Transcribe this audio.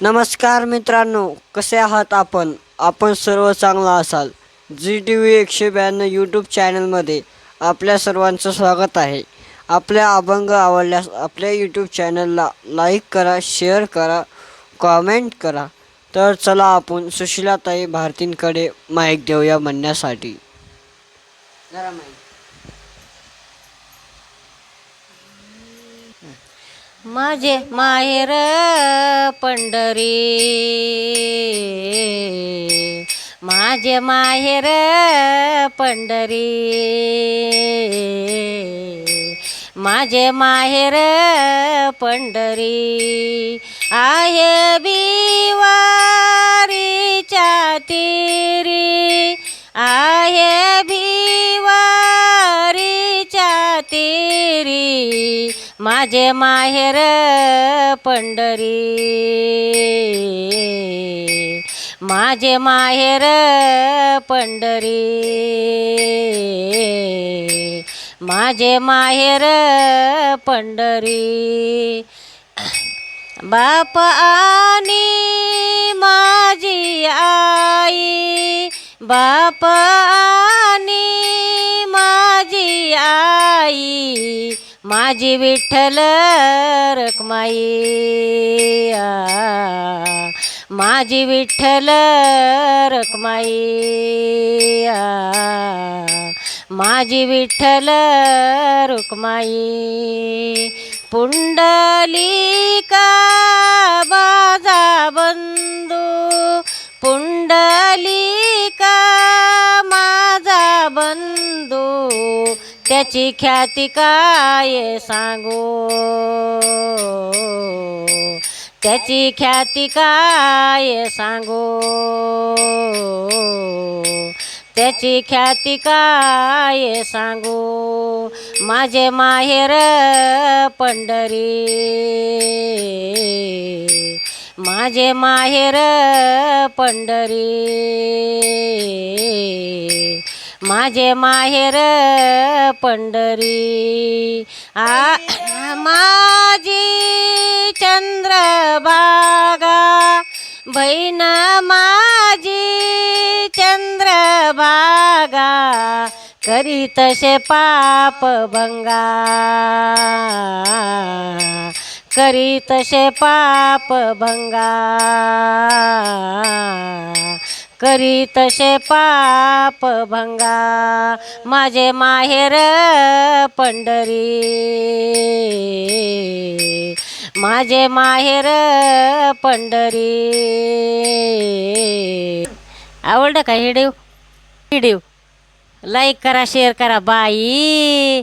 नमस्कार मित्रांनो कसे आहात आपण? आपण सर्व चांगला असाल. जी टी व्ही एकशे ब्याण्णव यूट्यूब चॅनलमध्ये आपल्या सर्वांचं स्वागत आहे. आपल्या अभंग आवडल्यास आपल्या यूट्यूब चॅनलला लाईक करा शेअर करा कॉमेंट करा. तर चला आपण सुशिलाताई भारतींकडे माईक देऊया म्हणण्यासाठी. जरा माईक माझे माहेर पंढरी. माझे माहेर पंढरी. माझे माहेर पंढरी. आहे बिवारीच्या तिरी. आहे भिवारीच्या तिरी. माझे माहेर पंढरी. माझे माहेर पंढरी. माझे माहेर पंढरी. बाप आणि माझी आई. बाप आणि माझी आई. माझी विठ्ठल रखमाई. माझी विठ्ठल रखमाई. माझी विठ्ठल रुक्माई पुंडलिका माझा बंधू त्याची ख्याती काय सांगू? त्याची ख्याती काय सांगू? त्याची ख्याती काय सांगू? माझे माहेर पंढरी माझे माहेर पंढरी. माझे माहेर पंढरी. आ माझी चंद्रभागा. बहीण माझी चंद्रभागा. करी तसे पाप भंगा. करी तसे पाप भंगा. करी तसे पाप भंगा. माझे माहेर पंढरी. माझे माहेर पंढरी. आवडलं का हिडीव हिडीव लाईक करा शेअर करा बाई.